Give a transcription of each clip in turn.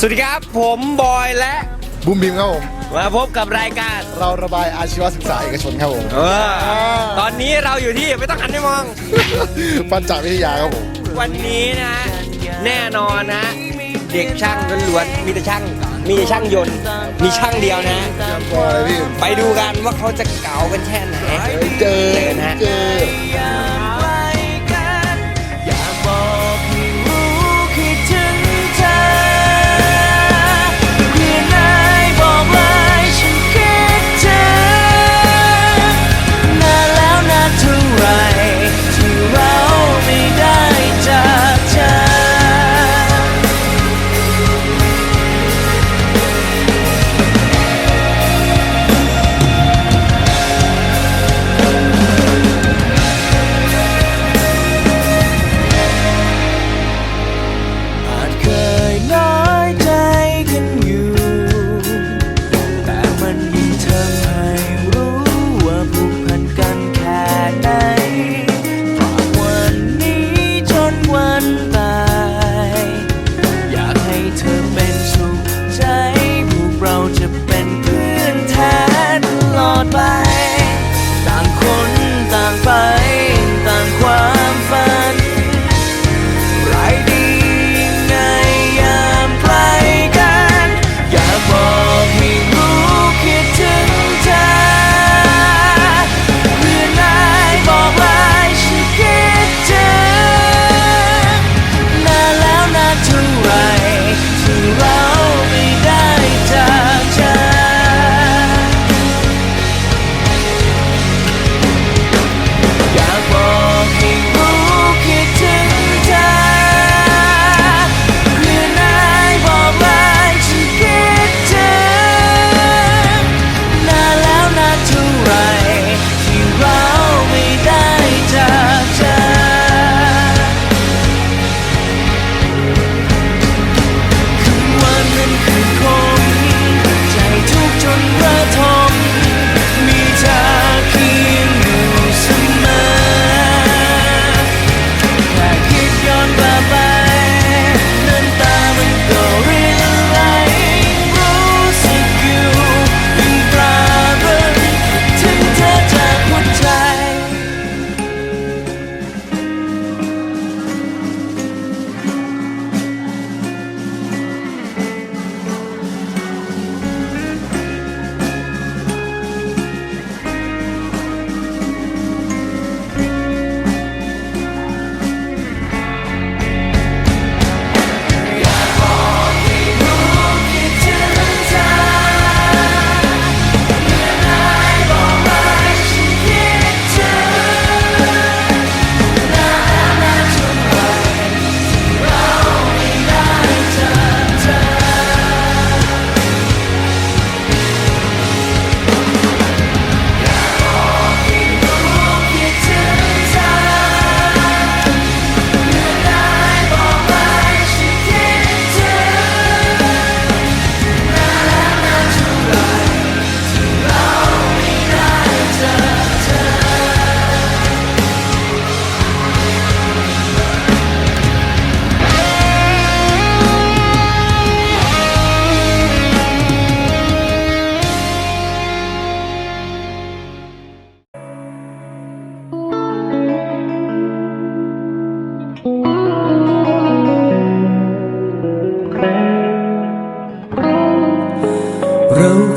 สวัสดีครับ ผมบอยและบูมบิมครับผมมาพบกับรายการเราระบายอาชีวศึกษาเอกชนครับผมเออตอนนี้เราอยู่ที่ไม่ต้องหันไปมอง ปัญจวิทยาครับผมวันนี้นะแน่นอนนะเด็กช่างล้วนๆมีแต่ช่าง มีแต่ช่างยนต์ มีช่างเดียวนะเตรียมตัวเลยพี่ไปดูกันว่าเขาจะเก่ากันแค่ไหนเจอเจอนะเจอ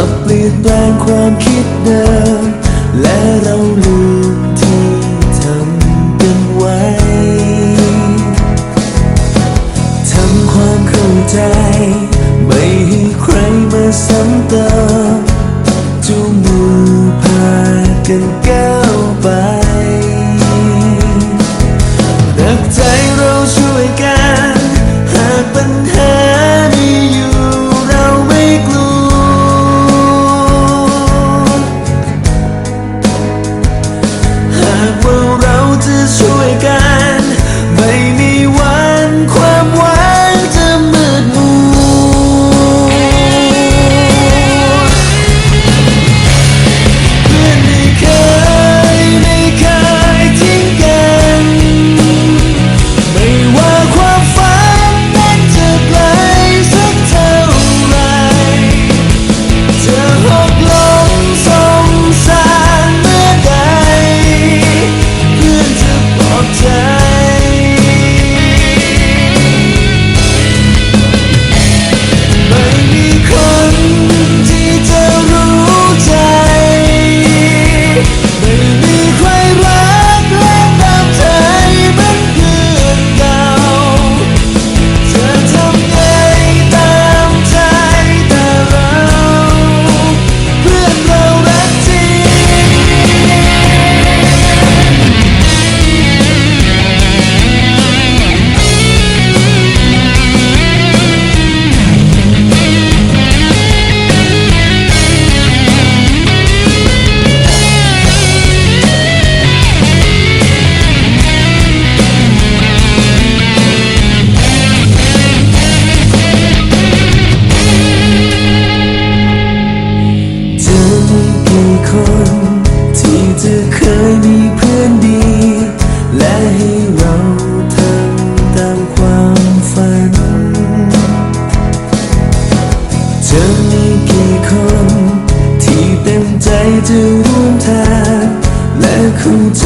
ับเปลี่ยนแปลงความคิดเดิม และเราลืมที่ทำกันไว้ทำความเข้าใจ ไม่ให้ใครมาซ้ำเติมจูงมือพากันก้า จะช่วยกัน ไม่มี จะร่วมทางและเข้ใจ